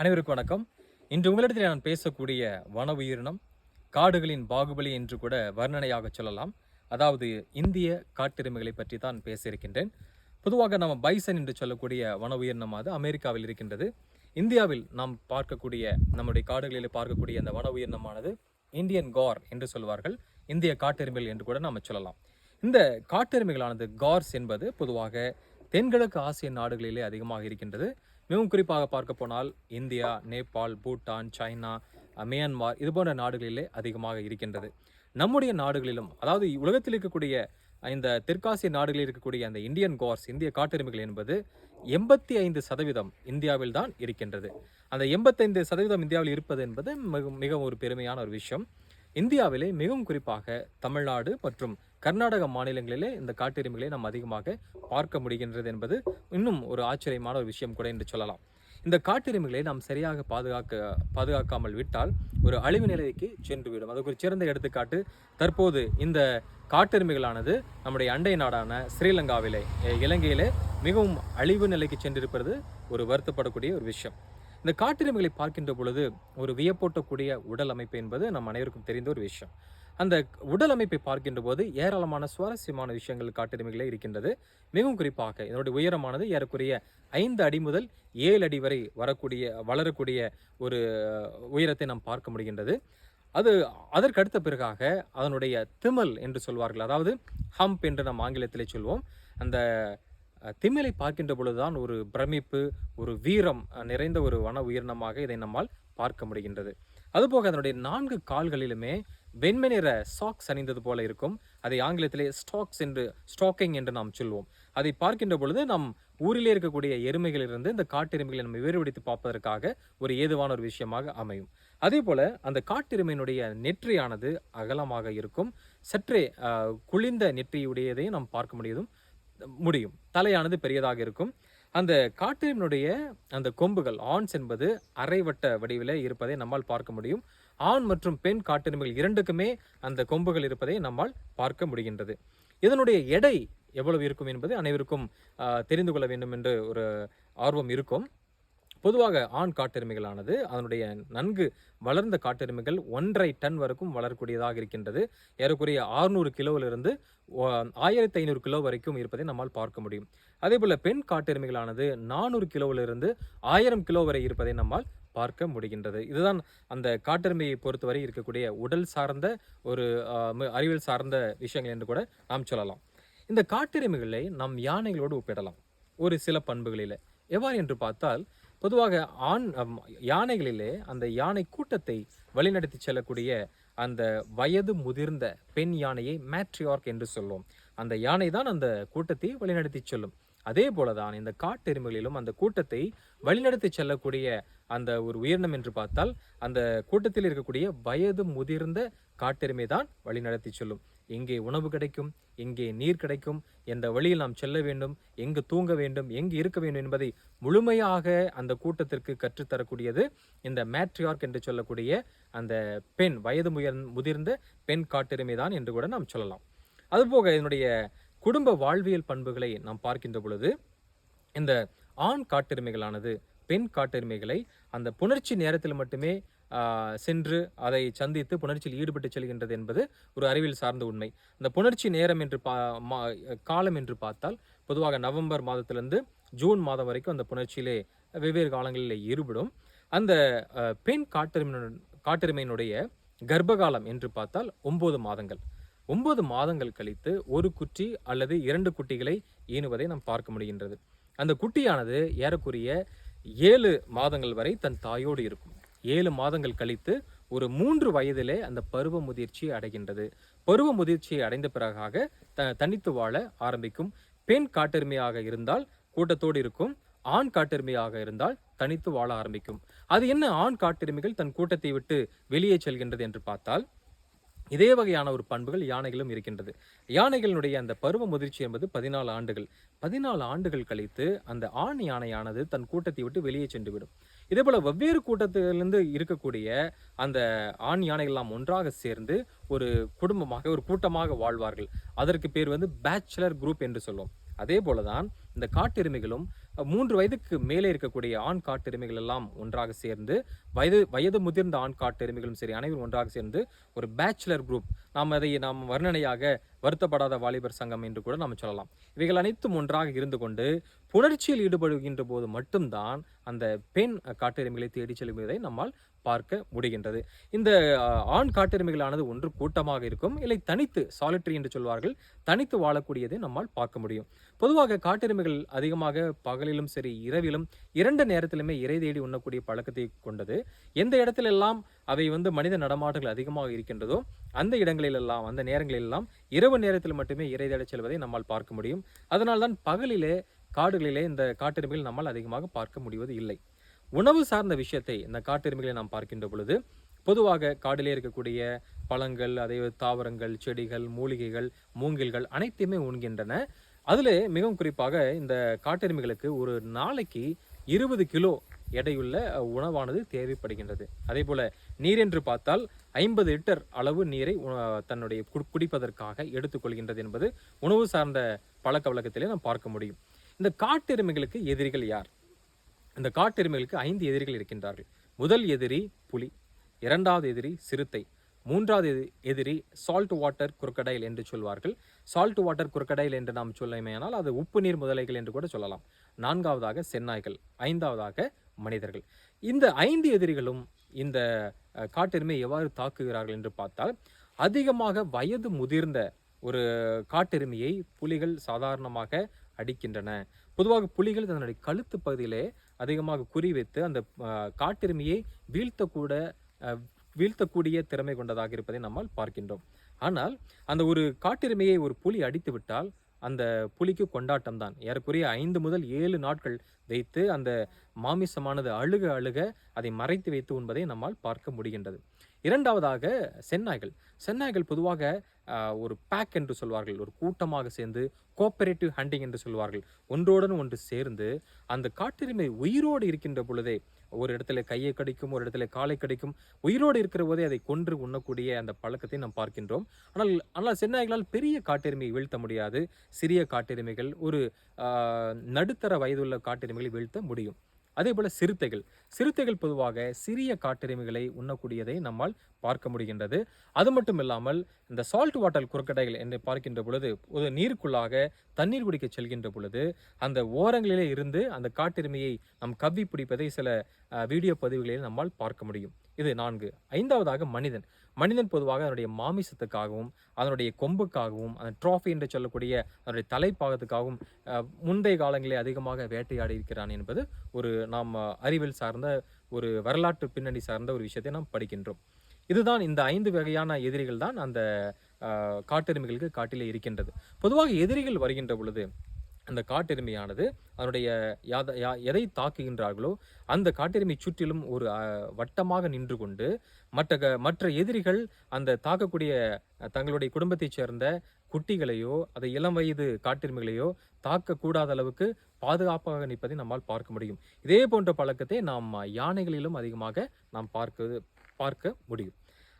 அனைவருக்கும் வணக்கம். இன்று உங்களிடத்தில் நான் பேசக்கூடிய வன உயிரினம் காடுகளின் பாகுபலி என்று கூட வர்ணனையாக சொல்லலாம். அதாவது இந்திய காட்டெருமைகளை பற்றி தான் பேசியிருக்கின்றேன். பொதுவாக நம்ம பைசன் என்று சொல்லக்கூடிய வன உயிரினம் அது அமெரிக்காவில் இருக்கின்றது. இந்தியாவில் நாம் பார்க்கக்கூடிய நம்முடைய காடுகளில் பார்க்கக்கூடிய அந்த வன உயிரினமானது இந்தியன் கார் என்று சொல்வார்கள். இந்திய காட்டெருமைகள் என்று கூட நாம் சொல்லலாம். இந்த காட்டெருமைகளானது கார்ஸ் என்பது பொதுவாக தென்கிழக்கு ஆசிய நாடுகளிலே அதிகமாக இருக்கின்றது. மிகவும் குறிப்பாக பார்க்க போனால் India Nepal Bhutan China Myanmar இது போன்ற நாடுகளிலே அதிகமாக இருக்கின்றது. நம்முடைய நாடுகளிலும் அதாவது உலகத்தில் இருக்கக்கூடிய இந்த தெற்காசிய நாடுகளில் இருக்கக்கூடிய அந்த இந்தியன் கோர்ஸ் இந்திய காட்டெருமைகள் என்பது எண்பத்தி ஐந்து சதவீதம் இந்தியாவில் தான் இருக்கின்றது. அந்த எண்பத்தைந்து சதவீதம் இந்தியாவில் இருப்பது என்பது மிக மிகவும் ஒரு பெருமையான ஒரு விஷயம். இந்தியாவிலே மிகவும் குறிப்பாக தமிழ்நாடு மற்றும் கர்நாடக மாநிலங்களிலே இந்த காட்டெருமைகளை நாம் அதிகமாக பார்க்க முடிகின்றது என்பது இன்னும் ஒரு ஆச்சரியமான ஒரு விஷயம் கூட என்று சொல்லலாம். இந்த காட்டெருமைகளை நாம் சரியாக பாதுகாக்க பாதுகாக்காமல் விட்டால் ஒரு அழிவு நிலைக்கு சென்றுவிடும். அதுக்கு ஒரு சிறந்த எடுத்துக்காட்டு தற்போது இந்த காட்டெருமைகளானது நம்முடைய அண்டை நாடான ஸ்ரீலங்காவிலே இலங்கையிலே மிகவும் அழிவு நிலைக்கு சென்றிருப்பது ஒரு வருத்தப்படக்கூடிய ஒரு விஷயம். இந்த காட்டெருமைகளை பார்க்கின்ற பொழுது ஒரு வியப்பூட்டக்கூடிய உடல் அமைப்பு என்பது நம் அனைவருக்கும் தெரிந்த ஒரு விஷயம். அந்த உடல் அமைப்பை பார்க்கின்ற போது ஏராளமான சுவாரஸ்யமான விஷயங்கள் காட்டுரிமைகளே இருக்கின்றது. மிகவும் குறிப்பாக இதனுடைய உயரமானது ஏறக்குறைய ஐந்து அடி முதல் ஏழு அடி வரை வரக்கூடிய வளரக்கூடிய ஒரு உயரத்தை நாம் பார்க்க முடிகின்றது. அது அதற்கு அடுத்த பிறகாக அதனுடைய திமல் என்று சொல்வார்கள். அதாவது ஹம்ப் என்று நாம் ஆங்கிலத்திலே சொல்வோம். அந்த திமிலை பார்க்கின்ற பொழுதுதான் ஒரு பிரமிப்பு ஒரு வீரம் நிறைந்த ஒரு வன உயிரினமாக இதை நம்மால் பார்க்க முடிகின்றது. அதுபோக அதனுடைய நான்கு கால்களிலுமே வெண்மை நிற சாக்ஸ் அணிந்தது போல இருக்கும். அதை ஆங்கிலத்திலே ஸ்டாக்ஸ் என்று ஸ்டாக்கிங் என்று நாம் சொல்வோம். அதை பார்க்கின்ற பொழுது நம் ஊரிலே இருக்கக்கூடிய எருமைகளிலிருந்து இந்த காட்டெருமைகளை நம்ம வேறுபடுத்தி பார்ப்பதற்காக ஒரு ஏதுவான ஒரு விஷயமாக அமையும். அதே போல அந்த காட்டெருமையினுடைய நெற்றியானது அகலமாக இருக்கும். சற்றே குளிர்ந்த நெற்றியுடையதையும் நாம் பார்க்க முடியும் முடியும். தலையானது பெரியதாக இருக்கும். அந்த காட்டெருமையினுடைய அந்த கொம்புகள் ஆண்ஸ் என்பது அரைவட்ட வடிவில் இருப்பதை நம்மால் பார்க்க முடியும். ஆண் மற்றும் பெண் காட்டெருமைகள் இரண்டுக்குமே அந்த கொம்புகள் இருப்பதை நம்மால் பார்க்க முடிகின்றது. இதனுடைய எடை எவ்வளவு இருக்கும் என்பது அனைவருக்கும் தெரிந்து கொள்ள வேண்டும் என்று ஒரு ஆர்வம் இருக்கும். பொதுவாக ஆண் காட்டெருமைகளானது அதனுடைய நன்கு வளர்ந்த காட்டெருமைகள் ஒன்றரை டன் வரைக்கும் வளரக்கூடியதாக இருக்கின்றது. ஏறக்குறைய ஆறுநூறு கிலோவிலிருந்து ஆயிரத்தி ஐநூறு கிலோ வரைக்கும் இருப்பதை நம்மால் பார்க்க முடியும். அதே போல் பெண் காட்டெருமைகளானது நானூறு கிலோவிலிருந்து ஆயிரம் கிலோ வரை இருப்பதை நம்மால் பார்க்க முடிகின்றது. இதுதான் அந்த காட்டெருமையை பொறுத்தவரை இருக்கக்கூடிய உடல் சார்ந்த ஒரு அறிவியல் சார்ந்த விஷயங்கள் என்று கூட நாம் சொல்லலாம். இந்த காட்டெருமைகளை நம் யானைகளோடு ஒப்பிடலாம். ஒரு சில பண்புகளில். எவ்வாறு என்று பார்த்தால் பொதுவாக ஆண் யானைகளிலே அந்த யானை கூட்டத்தை வழிநடத்தி செல்லக்கூடிய அந்த வயது முதிர்ந்த பெண் யானையை மேட்ரியார்க் என்று சொல்லுவோம் அந்த யானை தான் அந்த கூட்டத்தை வழிநடத்தி செல்லும். அதே போலதான் இந்த காட்டெருமைகளிலும் அந்த கூட்டத்தை வழிநடத்தி செல்லக்கூடிய அந்த ஒரு உயிரினம் என்று பார்த்தால் அந்த கூட்டத்தில் இருக்கக்கூடிய வயது முதிர்ந்த காட்டெருமை தான் வழிநடத்தி செல்லும். எங்கே உணவு கிடைக்கும் எங்கே நீர் கிடைக்கும் எந்த வழியில் நாம் செல்ல வேண்டும் எங்கு தூங்க வேண்டும் எங்கு இருக்க வேண்டும் என்பதை முழுமையாக அந்த கூட்டத்திற்கு கற்றுத்தரக்கூடியது இந்த மேட்ரியார்க் என்று சொல்லக்கூடிய அந்த பெண் வயது முயர் முதிர்ந்த பெண் காட்டெருமை தான் என்று கூட நாம் சொல்லலாம். அதுபோக இதனுடைய குடும்ப வாழ்வியல் பண்புகளை நாம் பார்க்கின்ற பொழுது இந்த ஆண் காட்டெருமைகளானது பெண் காட்டெருமைகளை அந்த புணர்ச்சி நேரத்தில் மட்டுமே சென்று அதை சந்தித்து புணர்ச்சியில் ஈடுபட்டு செல்கின்றது என்பது ஒரு அறிவியல் சார்ந்த உண்மை. இந்த புணர்ச்சி நேரம் என்று பா மா- காலம் என்று பார்த்தால் பொதுவாக நவம்பர் மாதத்திலிருந்து ஜூன் மாதம் வரைக்கும் அந்த புணர்ச்சியிலே வெவ்வேறு காலங்களில் ஈடுபடும். அந்த பெண் காட்டெருமை காட்டெருமையினுடைய கர்ப்பகாலம் என்று பார்த்தால் ஒன்பது மாதங்கள். ஒன்பது மாதங்கள் கழித்து ஒரு குட்டி அல்லது இரண்டு குட்டிகளை ஈனுவதை நாம் பார்க்க முடிகின்றது. அந்த குட்டியானது ஏறக்குறைய ஏழு மாதங்கள் வரை தன் தாயோடு இருக்கும். ஏழு மாதங்கள் கழித்து ஒரு மூன்று வயதிலே அந்த பருவ முதிர்ச்சியை அடைகின்றது. பருவ முதிர்ச்சியை அடைந்த பிறகாக த தனித்து வாழ ஆரம்பிக்கும் பெண் காட்டெருமையாக இருந்தால் கூட்டத்தோடு இருக்கும் ஆண் காட்டெருமையாக இருந்தால் தனித்து வாழ ஆரம்பிக்கும். அது என்ன ஆண் காட்டெருமைகள் தன் கூட்டத்தை விட்டு வெளியே செல்கின்றது என்று பார்த்தால் இதே வகையான ஒரு பண்புகள் யானைகளும் இருக்கின்றது. யானைகளினுடைய அந்த பருவ முதிர்ச்சி என்பது பதினாலு ஆண்டுகள். பதினாலு ஆண்டுகள் கழித்து அந்த ஆண் யானையானது தன் கூட்டத்தை விட்டு வெளியே சென்று விடும் இதே போல் வெவ்வேறு கூட்டத்திலிருந்து இருக்கக்கூடிய அந்த ஆண் யானைகள்லாம் ஒன்றாக சேர்ந்து ஒரு குடும்பமாக ஒரு கூட்டமாக வாழ்வார்கள். அதற்கு பேர் வந்து பேச்சுலர் குரூப் என்று சொல்லுவோம். அதே போலதான் இந்த காட்டெருமைகளும் மூன்று வயதுக்கு மேலே இருக்கக்கூடிய ஆண் காட்டெருமைகள் எல்லாம் ஒன்றாக சேர்ந்து வயது வயது முதிர்ந்த ஆண் காட்டெருமைகளும் சரி அனைவரும் ஒன்றாக சேர்ந்து ஒரு பேச்சுலர் குரூப் நாம் அதை நாம் வர்ணனையாக வருத்தப்படாத வாலிபர் சங்கம் என்று கூட நாம் சொல்லலாம். இவைகள் அனைத்தும் ஒன்றாக இருந்து கொண்டு புணர்ச்சியில் ஈடுபடுகின்ற போது மட்டும்தான் அந்த பெண் காட்டெருமைகளை தேடிச் செல்வதை நம்மால் பார்க்க முடிகின்றது. இந்த ஆண் காட்டெருமைகளானது ஒன்று கூட்டமாக இருக்கும். இல்லை தனித்து சாலிட்டரி என்று சொல்வார்கள். தனித்து வாழக்கூடியதை நம்மால் பார்க்க முடியும். பொதுவாக காட்டெருமைகள் அதிகமாக பகலிலும் சரி இரவிலும் இரண்டு நேரத்திலுமே இறை தேடி உண்ணக்கூடிய பழக்கத்தை கொண்டது. எந்த இடத்திலெல்லாம் அவை வந்து மனித நடமாட்டங்கள் அதிகமாக இருக்கின்றதோ அந்த இடங்களிலெல்லாம் அந்த நேரங்களிலெல்லாம் இரவு நேரத்தில் மட்டுமே இறை தேடச் செல்வதை நம்மால் பார்க்க முடியும். அதனால்தான் பகலிலே காடுகளிலே இந்த காட்டெருமைகள் நம்மால் அதிகமாக பார்க்க முடிவது இல்லை. உணவு சார்ந்த விஷயத்தை இந்த காட்டெருமைகளை நாம் பார்க்கின்ற பொழுது பொதுவாக காடிலே இருக்கக்கூடிய பழங்கள் அதே தாவரங்கள் செடிகள் மூலிகைகள் மூங்கில்கள் அனைத்தையுமே உண்கின்றன. அதில் மிகவும் குறிப்பாக இந்த காட்டெருமைகளுக்கு ஒரு நாளைக்கு இருபது கிலோ எடையுள்ள உணவானது தேவைப்படுகின்றது. அதே போல நீர் என்று பார்த்தால் ஐம்பது லிட்டர் அளவு நீரை தன்னுடைய குடிப்பதற்காக எடுத்துக்கொள்கின்றது என்பது உணவு சார்ந்த பழக்க வழக்கத்திலே நாம் பார்க்க முடியும். இந்த காட்டெருமைகளுக்கு எதிரிகள் யார்? இந்த காட்டெருமைகளுக்கு ஐந்து எதிரிகள் இருக்கின்றார்கள். முதல் எதிரி புலி இரண்டாவது எதிரி சிறுத்தை மூன்றாவது எதிரி சால்ட் வாட்டர் குறுக்கடைல் என்று சொல்வார்கள். சால்ட் வாட்டர் குறுக்கடைல் என்று நாம் சொல்லுமையானால் அது உப்பு நீர் முதலைகள் என்று கூட சொல்லலாம். நான்காவதாக செந்நாய்கள் ஐந்தாவதாக மனிதர்கள். இந்த ஐந்து எதிரிகளும் இந்த காட்டெருமையை காட்டெருமை எவ்வாறு தாக்குகிறார்கள் என்று பார்த்தால் அதிகமாக வயது முதிர்ந்த ஒரு காட்டெருமையை புலிகள் சாதாரணமாக அடிக்கின்றன. பொதுவாக புலிகள் தன்னுடைய கழுத்து பகுதியிலே அதிகமாக குறிவைத்து அந்த காட்டெருமையை வீழ்த்தக்கூட வீழ்த்தக்கூடிய திறமை கொண்டதாக இருப்பதை நம்மால் பார்க்கின்றோம். ஆனால் அந்த ஒரு காட்டெருமையை ஒரு புலி அடித்துவிட்டால் அந்த புலிக்கு கொண்டாட்டம் தான் ஏறக்குறைய ஐந்து முதல் ஏழு நாட்கள் வைத்து அந்த மாமிசமானது அழுக அழுக அதை மறைத்து வைத்து உண்பதை நம்மால் பார்க்க முடிகின்றது. இரண்டாவதாக செந்நாய்கள். செந்நாய்கள் பொதுவாக ஒரு பேக் என்று சொல்வார்கள். ஒரு கூட்டமாக சேர்ந்து கோஆபரேட்டிவ் ஹண்டிங் என்று சொல்வார்கள். ஒன்றோடன் ஒன்று சேர்ந்து அந்த காட்டெருமை உயிரோடு இருக்கின்ற பொழுதே ஒரு இடத்துல கையை கடிக்கும் ஒரு இடத்துல காலை கடிக்கும் உயிரோடு இருக்கிற போதே அதை கொன்று உண்ணக்கூடிய அந்த பழக்கத்தை நாம் பார்க்கின்றோம். ஆனால் ஆனால் செந்நாய்களால் பெரிய காட்டெருமையை வீழ்த்த முடியாது. சிறிய காட்டெருமைகள் ஒரு நடுத்தர வயதுள்ள காட்டெருமைகளை வீழ்த்த முடியும். அதே போல சிறுத்தைகள். சிறுத்தைகள் பொதுவாக சிறிய காட்டெருமைகளை உண்ணக்கூடியதை நம்மால் பார்க்க முடிகின்றது. அது மட்டும் இல்லாமல் இந்த சால்ட் வாட்டர் குறுக்கடைகள் என்று பார்க்கின்ற பொழுது ஒரு நீருக்குள்ளாக தண்ணீர் குடிக்க செல்கின்ற பொழுது அந்த ஓரங்களிலே இருந்து அந்த காட்டெருமையை நம் கவ்வி பிடிப்பதை சில வீடியோ பதிவுகளில் நம்மால் பார்க்க முடியும். இது நான்கு. ஐந்தாவதாக மனிதன். மனிதன் பொதுவாக அதனுடைய மாமிசத்துக்காகவும் அதனுடைய கொம்புக்காகவும் அந்த ட்ராஃபி என்று சொல்லக்கூடிய அதனுடைய தலைப்பாகத்துக்காகவும் முந்தைய காலங்களில் அதிகமாக வேட்டையாடி இருக்கிறான் என்பது ஒரு நாம் அறிவில் அறிவியல் சார்ந்த ஒரு வரலாற்று பின்னணி சார்ந்த ஒரு விஷயத்தை நாம் படிக்கின்றோம். இதுதான் இந்த ஐந்து வகையான எதிரிகள் தான் அந்த காட்டெருமைகளுக்கு காட்டிலே இருக்கின்றது. பொதுவாக எதிரிகள் வருகின்ற பொழுது அந்த காட்டெருமையானது அதனுடைய யாத யா- எதை தாக்குகின்றார்களோ அந்த காட்டெருமை சுற்றிலும் ஒரு வட்டமாக நின்று கொண்டு மற்ற க- மற்ற எதிரிகள் அந்த தாக்கக்கூடிய தங்களுடைய குடும்பத்தைச் சேர்ந்த குட்டிகளையோ அதை இளம் வயது காட்டெருமைகளையோ தாக்கக்கூடாத அளவுக்கு பாதுகாப்பாக நிற்பதை நம்மால் பார்க்க முடியும். இதே போன்ற பழக்கத்தை நாம் யானைகளிலும் அதிகமாக நாம் பார்க்க பார்க்க முடியும்.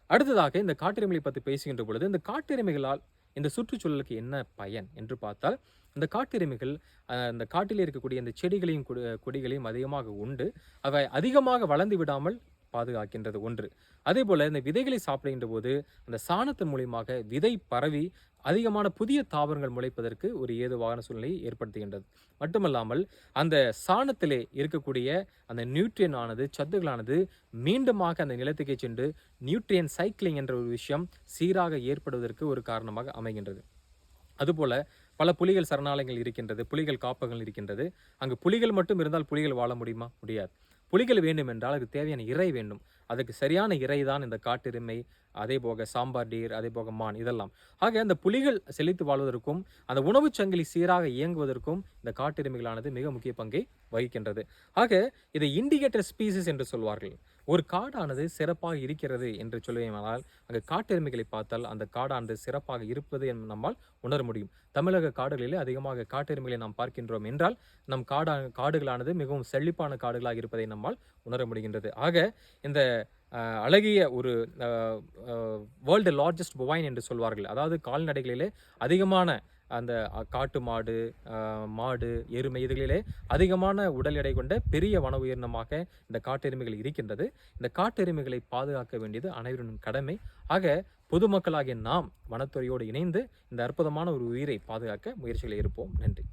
அடுத்ததாக இந்த காட்டெருமைகளை பற்றி பேசுகின்ற பொழுது இந்த காட்டெருமைகளால் இந்த சுற்றுச்சூழலுக்கு என்ன பயன் என்று பார்த்தால் இந்த காட்டெருமைகள் அந்த காட்டில் காட்டிலே இருக்கக்கூடிய இந்த செடிகளையும் கொடி- கொடிகளையும் அதிகமாக உண்டு. அவை அதிகமாக வளர்ந்து விடாமல் பாதுகாக்கின்றது ஒன்று. அதே போல் இந்த விதைகளை சாப்பிடுகின்ற போது அந்த சாணத்தின் மூலியமாக விதை பரவி அதிகமான புதிய தாவரங்கள் முளைப்பதற்கு ஒரு ஏதுவான சூழ்நிலையை ஏற்படுத்துகின்றது. மட்டுமல்லாமல் அந்த சாணத்திலே இருக்கக்கூடிய அந்த நியூட்ரியன் ஆனது சத்துகளானது மீண்டுமாக அந்த நிலத்துக்கே சென்று நியூட்ரியன் சைக்கிளிங் என்ற ஒரு விஷயம் சீராக ஏற்படுவதற்கு ஒரு காரணமாக அமைகின்றது. அதுபோல பல புலிகள் சரணாலயங்கள் இருக்கின்றது புலிகள் காப்பகங்கள் இருக்கின்றது. அங்கு புலிகள் மட்டும் இருந்தால் புலிகள் வாழ முடியுமா? முடியாது. புலிகள் வேண்டும் என்றால் அதுக்கு தேவையான இறை வேண்டும். அதுக்கு சரியான இறை தான் இந்த காட்டெருமை அதே போக சாம்பார் டீர் அதே போக மான் இதெல்லாம். ஆக அந்த புலிகள் செழித்து வாழ்வதற்கும் அந்த உணவுச் சங்கிலி சீராக இயங்குவதற்கும் இந்த காட்டெருமைகளானது மிக முக்கிய பங்கை வகிக்கின்றது. ஆக இதை இண்டிகேட்டர் ஸ்பீசிஸ் என்று சொல்வார்கள். ஒரு காடானது சிறப்பாக இருக்கிறது என்று சொல்லுவேனால் அங்கு காட்டெருமைகளை பார்த்தால் அந்த காடானது சிறப்பாக இருப்பது என் நம்மால் உணர முடியும். தமிழக காடுகளிலே அதிகமாக காட்டெருமைகளை நாம் பார்க்கின்றோம் என்றால் நம் காடா காடுகளானது மிகவும் செழிப்பான காடுகளாக இருப்பதை நம்மால் உணர முடிகின்றது. ஆக இந்த அழகிய ஒரு வேர்ல்டு லார்ஜஸ்ட் பொவைன் என்று சொல்வார்கள். அதாவது கால்நடைகளிலே அதிகமான அந்த காட்டு மாடு மாடு எருமை இதுகளிலே அதிகமான உடல் எடை கொண்ட பெரிய வன உயிரினமாக இந்த காட்டெருமைகள் இருக்கின்றது. இந்த காட்டெருமைகளை பாதுகாக்க வேண்டியது அனைவரின் கடமை. ஆக பொதுமக்களாகிய நாம் வனத்துறையோடு இணைந்து இந்த அற்புதமான ஒரு உயிரை பாதுகாக்க முயற்சிகளை இருப்போம் நன்றி.